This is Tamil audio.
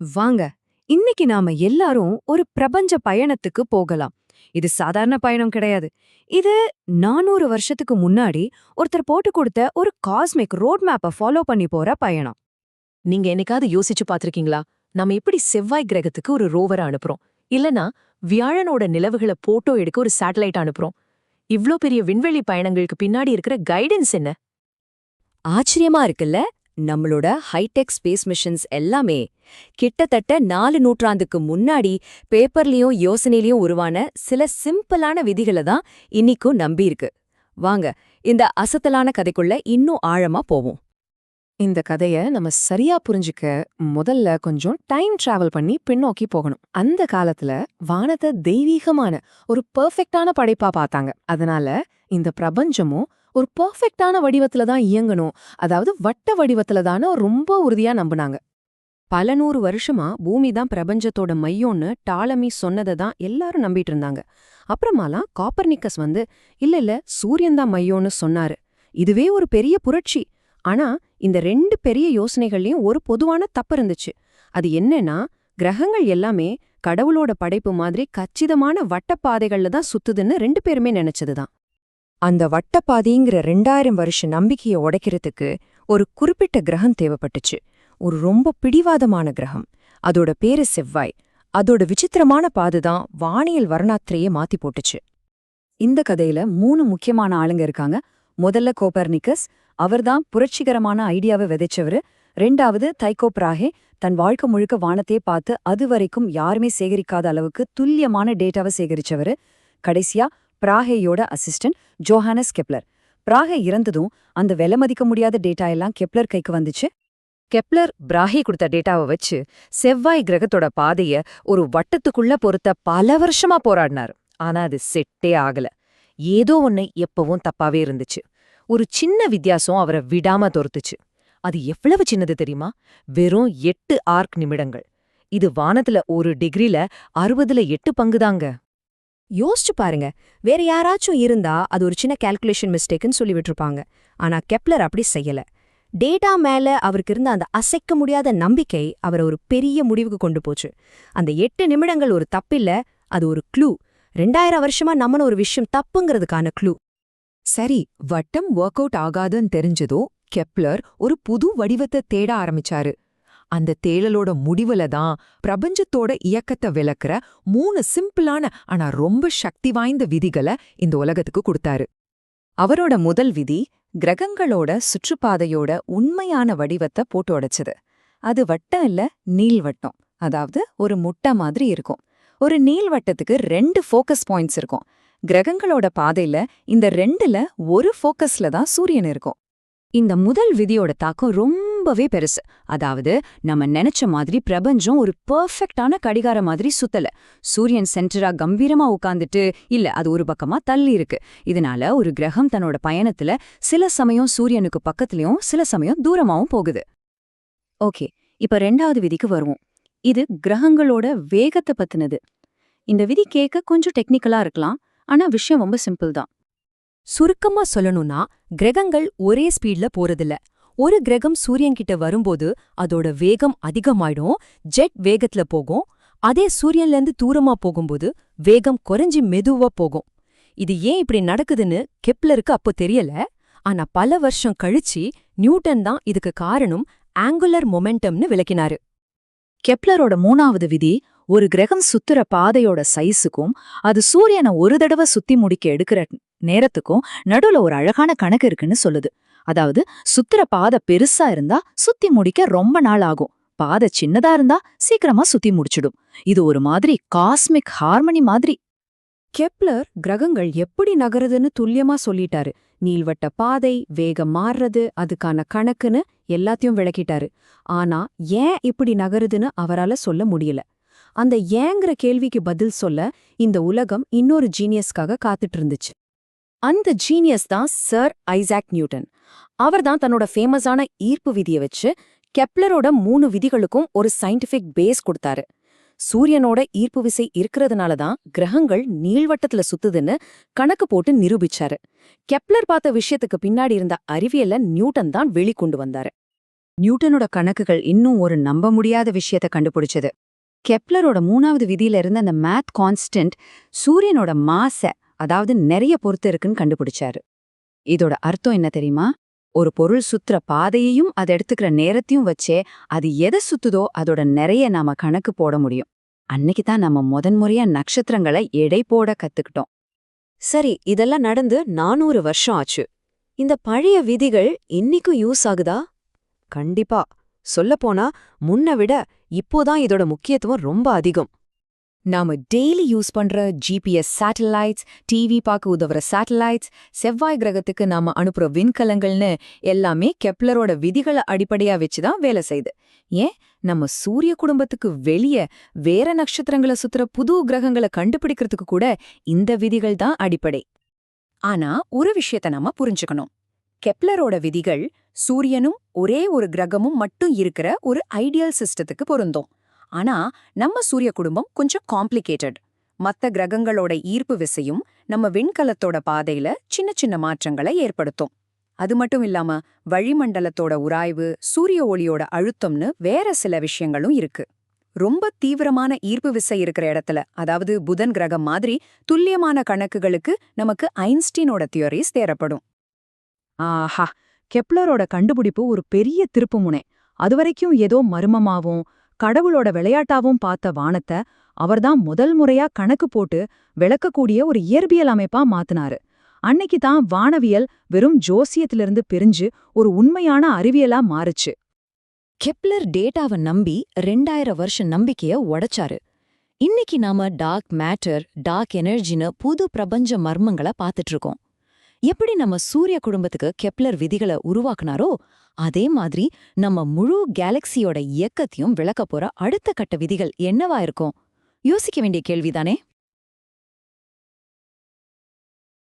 வாங்க இன்னைக்கு நாம எல்லாரும் ஒரு பிரபஞ்ச பயணத்துக்கு போகலாம். இது சாதாரண பயணம் கிடையாது. இது நானூறு வருஷத்துக்கு முன்னாடி ஒருத்தர் போட்டு கொடுத்த ஒரு காஸ்மிக் ரோட் மேப்பை ஃபாலோ பண்ணி போற பயணம். நீங்க என்னைக்காவது யோசிச்சு பாத்திருக்கீங்களா நம்ம எப்படி செவ்வாய் கிரகத்துக்கு ஒரு ரோவரை அனுப்புறோம்? இல்லனா வியாழனோட நிலவுகளை போட்டோ எடுக்க ஒரு சேட்டலைட் அனுப்புறோம்? இவ்ளோ பெரிய விண்வெளி பயணங்களுக்கு பின்னாடி இருக்கிற கைடன்ஸ் என்ன? ஆச்சரியமா இருக்குல்ல? நம்மளோட ஹைடெக் ஸ்பேஸ் மிஷன்ஸ் எல்லாமே கிட்டத்தட்ட நாலு நூற்றாண்டுக்கு முன்னாடி பேப்பர்லயும் யோசனையிலயும் உருவான சில சிம்பிளான விதிகளை தான் இன்னிக்கும் நம்பியிருக்கு. வாங்க இந்த அசத்தலான கதைக்குள்ள இன்னும் ஆழமா போவோம். இந்த கதைய நம்ம சரியா புரிஞ்சுக்க முதல்ல கொஞ்சம் டைம் டிராவல் பண்ணி பின்னோக்கி போகணும். அந்த காலத்துல வானத்தை தெய்வீகமான ஒரு பெர்ஃபெக்ட்டான படைப்பா பார்த்தாங்க. அதனால இந்த பிரபஞ்சமும் ஒரு பெர்ஃபெக்ட்டான வடிவத்துல தான் இயங்கணும். அதாவது வட்ட வடிவத்துல தானே ரொம்ப உறுதியா நம்புனாங்க. பல நூறு வருஷமா பூமி தான் பிரபஞ்சத்தோட மையம்னு டாலமி சொன்னதை தான் எல்லாரும் நம்பிட்டு இருந்தாங்க. அப்புறமாலாம் காப்பர்னிக்கஸ் வந்து இல்ல இல்ல சூரியன் தான் மையம்னு சொன்னாரு. இதுவே ஒரு பெரிய புரட்சி. ஆனா இந்த ரெண்டு பெரிய யோசனைகள்லயும் ஒரு பொதுவான தப்பு இருந்துச்சு. அது என்னன்னா கிரகங்கள் எல்லாமே கடவுளோட படைப்பு மாதிரி கச்சிதமான வட்டப்பாதைகள்ல தான் சுத்துதுன்னு ரெண்டு பேருமே நினைச்சதுதான் அந்த வட்டப்பாதிங்கிற ரெண்டாயிரம் வருஷ நம்பிக்கையை உடைக்கிறதுக்கு ஒரு குறிப்பிட்ட கிரகம் தேவைப்பட்டுச்சு. ஒரு ரொம்ப பிடிவாதமான கிரகம். அதோட பேரு செவ்வாய். அதோட விசித்திரமான பாது தான் வானியல் வரலாற்றையே மாத்தி போட்டுச்சு. இந்த கதையில மூணு முக்கியமான ஆளுங்க இருக்காங்க. முதல்ல கோபர்னிக்கஸ் அவர்தான் புரட்சிகரமான ஐடியாவை விதைச்சவரு. ரெண்டாவது தைக்கோ பிராகே. தன் வாழ்க்கை முழுக்க வானத்தையே பார்த்து அது வரைக்கும் யாருமே சேகரிக்காத அளவுக்கு துல்லியமான டேட்டாவை சேகரிச்சவரு. கடைசியா பிராகேயோட அசிஸ்டன்ட் ஜோஹானஸ் கெப்லர் பிராகே இறந்ததும் அந்த விலை மதிக்க முடியாத டேட்டா எல்லாம் கெப்லர் கைக்கு வந்துச்சு. கெப்லர் பிராகே கொடுத்த டேட்டாவை வச்சு செவ்வாய் கிரகத்தோட பாதைய ஒரு வட்டத்துக்குள்ள பொறுத்த பல வருஷமா போராடினார். ஆனா அது செட்டே ஆகல. ஏதோ ஒன்னு எப்பவும் தப்பாவே இருந்துச்சு. ஒரு சின்ன வித்தியாசம் அவரை விடாம தொறுத்துச்சு அது எவ்வளவு சின்னது தெரியுமா? வெறும் எட்டு ஆர்க் நிமிடங்கள். இது வானத்துல ஒரு டிகிரில அறுபதுல எட்டு பங்குதாங்க. யோசிச்சு பாருங்க. வேற யாராச்சும் இருந்தா அது ஒரு சின்ன கால்குலேஷன் மிஸ்டேக்குன்னு சொல்லி விட்டுருப்பாங்க ஆனா கெப்லர் அப்படி செய்யல. டேட்டா மேல அவருக்கு இருந்த அந்த அசைக்க முடியாத நம்பிக்கை அவரை ஒரு பெரிய முடிவுக்கு கொண்டு போச்சு. அந்த எட்டு நிமிடங்கள் ஒரு தப்பில்ல அது ஒரு க்ளூ ரெண்டாயிரம் வருஷமா நம்மன ஒரு விஷயம் தப்புங்கிறதுக்கான க்ளூ சரி வட்டம் ஒர்க் அவுட் ஆகாதுன்னு தெரிஞ்சதோ கெப்லர் ஒரு புது வடிவத்தை தேட ஆரம்பிச்சாரு. அந்த தேடலோட முடிவுல தான் பிரபஞ்சத்தோட இயக்கத்தை விளக்குற மூணு சிம்பிளான ஆனா ரொம்ப சக்தி வாய்ந்த விதிகளை இந்த உலகத்துக்கு கொடுத்தாரு. அவரோட முதல் விதி கிரகங்களோட சுற்றுப்பாதையோட உண்மையான வடிவத்தை போட்டு உடைச்சது. அது வட்டம் இல்ல நீள்வட்டம் அதாவது ஒரு முட்டை மாதிரி இருக்கும். ஒரு நீள்வட்டத்துக்கு ரெண்டு ஃபோக்கஸ் பாயிண்ட்ஸ் இருக்கும். கிரகங்களோட பாதையில இந்த ரெண்டுல ஒரு ஃபோக்கஸ்ல தான் சூரியன் இருக்கும். இந்த முதல் விதியோட தாக்கம் ரொம்பவே பெருசு. அதாவது நம்ம நினைச்ச மாதிரி பிரபஞ்சம் ஒரு பெர்ஃபெக்டான கடிகார மாதிரி சுத்தல. சூரியன் சென்டரா கம்பீரமா உட்கார்ந்துட்டு இல்ல அது ஒரு பக்கமா தள்ளி இருக்கு. இதனால ஒரு கிரகம் தன்னோட பயணத்துல சில சமயம் சூரியனுக்கு பக்கத்துலயும் சில சமயம் தூரமாவும் போகுது. ஓகே இப்ப ரெண்டாவது விதிக்கு வருவோம். இது கிரகங்களோட வேகத்தை பத்தினது. இந்த விதி கேட்க கொஞ்சம் டெக்னிக்கலா இருக்கலாம் ஆனா விஷயம் ரொம்ப சிம்பிள் தான். சுருக்கமா சொல்லணும்னா கிரகங்கள் ஒரே ஸ்பீட்ல போறதில்ல. ஒரு கிரகம் சூரியன்கிட்ட வரும்போது அதோட வேகம் அதிகமாயிடும். ஜெட் வேகத்துல போகும். அதே சூரியன்ல இருந்து தூரமா போகும்போது வேகம் குறைஞ்சி மெதுவா போகும். இது ஏன் இப்படி நடக்குதுன்னு கெப்லருக்கு அப்போ தெரியல. ஆனா பல வருஷம் கழிச்சு நியூட்டன் தான் இதுக்கு காரணம் ஆங்குலர் மொமெண்டம்னு விளக்கினாரு. கெப்லரோட மூணாவது விதி ஒரு கிரகம் சுத்துற பாதையோட சைஸுக்கும் அது சூரியனை ஒரு தடவை சுத்தி முடிக்க எடுக்கிற நேரத்துக்கும் நடுவுல ஒரு அழகான கணக்கு இருக்குன்னு சொல்லுது. அதாவது சுத்துற பாதை பெருசா இருந்தா சுத்தி முடிக்க ரொம்ப நாள் ஆகும். பாதை சின்னதா இருந்தா சீக்கிரமா சுத்தி முடிச்சிடும். இது ஒரு மாதிரி காஸ்மிக் ஹார்மனி மாதிரி. கெப்லர் கிரகங்கள் எப்படி நகருதுன்னு துல்லியமா சொல்லிட்டாரு. நீள்வட்ட பாதை வேகம் மாறுறது அதுக்கான கணக்குன்னு எல்லாத்தையும் விளக்கிட்டாரு. ஆனா ஏன் இப்படி நகருதுன்னு அவரால சொல்ல முடியல. அந்த ஏங்கிற கேள்விக்கு பதில் சொல்ல இந்த உலகம் இன்னொரு ஜீனியஸ்க்காக காத்துட்டு இருந்துச்சு. அந்த ஜீனியஸ் தான் சர் ஐசாக் நியூட்டன் அவர்தான் தன்னோட ஃபேமஸான ஈர்ப்பு விதியை வச்சு கெப்லரோட மூணு விதிகளுக்கும் ஒரு சயின்டிஃபிக் பேஸ் கொடுத்தாரு. சூரியனோட ஈர்ப்பு விசை இருக்கிறதுனால தான் கிரகங்கள் நீள்வட்டத்துல சுத்துதுன்னு கணக்கு போட்டு நிரூபிச்சாரு. கெப்லர் பார்த்த விஷயத்துக்கு பின்னாடி இருந்த அறிவியல நியூட்டன் தான் வெளிக்கொண்டு வந்தாரு. நியூட்டனோட கணக்குகள் இன்னும் ஒரு நம்ப முடியாத விஷயத்த கண்டுபிடிச்சது. கெப்லரோட மூணாவது விதியில இருந்த அந்த மேத் கான்ஸ்டன்ட் சூரியனோட மாச அதாவது நிறைய பொறுத்து இருக்குன்னு கண்டுபிடிச்சாரு. இதோட அர்த்தம் என்ன தெரியுமா? ஒரு பொருள் சுத்துற பாதையையும் அது எடுத்துக்கிற நேரத்தையும் வச்சே அது எதை சுத்துதோ அதோட நிறைய நாம கணக்கு போட முடியும். அன்னைக்கு தான் நம்ம முதன்முறையா நட்சத்திரங்களை எடை போட கத்துக்கிட்டோம். சரி இதெல்லாம் நடந்து நானூறு வருஷம் ஆச்சு. இந்த பழைய விதிகள் இன்னிக்கும் யூஸ் ஆகுதா? கண்டிப்பா. சொல்லப்போனா முன்ன விட இப்போதான் இதோட முக்கியத்துவம் ரொம்ப அதிகம். நாம டெய்லி யூஸ் பண்ற ஜிபிஎஸ் சேட்டலைட்ஸ் டிவி பார்க்க உதவுற சேட்டலைட்ஸ் செவ்வாய் கிரகத்துக்கு நாம அனுப்புற விண்கலங்கள்னு எல்லாமே கெப்லரோட விதிகளை அடிப்படையா வச்சுதான் வேலை செய்யுது. ஏன்? நம்ம சூரிய குடும்பத்துக்கு வெளிய வேற நட்சத்திரங்களை சுத்துற புது கிரகங்களை கண்டுபிடிக்கிறதுக்கு கூட இந்த விதிகள் தான் அடிப்படை. ஆனா ஒரு விஷயத்த நாம புரிஞ்சுக்கணும். கெப்லரோட விதிகள் சூரியனும் ஒரே ஒரு கிரகமும் மட்டும் இருக்கிற ஒரு ஐடியல் சிஸ்டத்துக்கு பொருந்தும். ஆனா நம்ம சூரிய குடும்பம் கொஞ்சம் காம்ப்ளிகேட்டட் மத்த கிரகங்களோட ஈர்ப்பு விசையும் நம்ம விண்கலத்தோட பாதையில சின்ன சின்ன மாற்றங்களை ஏற்படுத்தும். அது மட்டும் இல்லாம வளிமண்டலத்தோட உராய்வு சூரிய ஒளியோட அழுத்தம்னு வேற சில விஷயங்களும் இருக்கு. ரொம்ப தீவிரமான ஈர்ப்பு விசை இருக்கிற இடத்துல அதாவது புதன் கிரகம் மாதிரி துல்லியமான கணக்குகளுக்கு நமக்கு ஐன்ஸ்டீனோட தியோரிஸ் தேரப்படும். ஆஹா! கெப்லரோட கண்டுபிடிப்பு ஒரு பெரிய திருப்புமுனை அதுவரைக்கும் ஏதோ மர்மமாவும் கடவுளோட விளையாட்டாவும் பார்த்த வானத்தை அவர்தான் முதல் முறையா கணக்கு போட்டு விளக்கக்கூடிய ஒரு இயற்பியல் அமைப்பா மாத்துனாரு. அன்னைக்கு தான் வானவியல் வெறும் ஜோசியத்திலிருந்து பிரிஞ்சு ஒரு உண்மையான அறிவியலா மாறுச்சு. கெப்லர் டேட்டாவை நம்பி ரெண்டாயிரம் வருஷம் நம்பிக்கைய உடைச்சாரு. இன்னைக்கு நாம டார்க் மேட்டர் டார்க் எனர்ஜின்னு புது பிரபஞ்ச மர்மங்களை பார்த்துட்டு இருக்கோம். எப்படி நம்ம சூரிய குடும்பத்துக்கு கெப்லர் விதிகளை உருவாக்குனாரோ அதே மாதிரி நம்ம முழு கேலக்சியோட இயக்கத்தையும் விளக்க போற அடுத்த கட்ட விதிகள் என்னவா இருக்கும்? யோசிக்க வேண்டிய கேள்விதானே?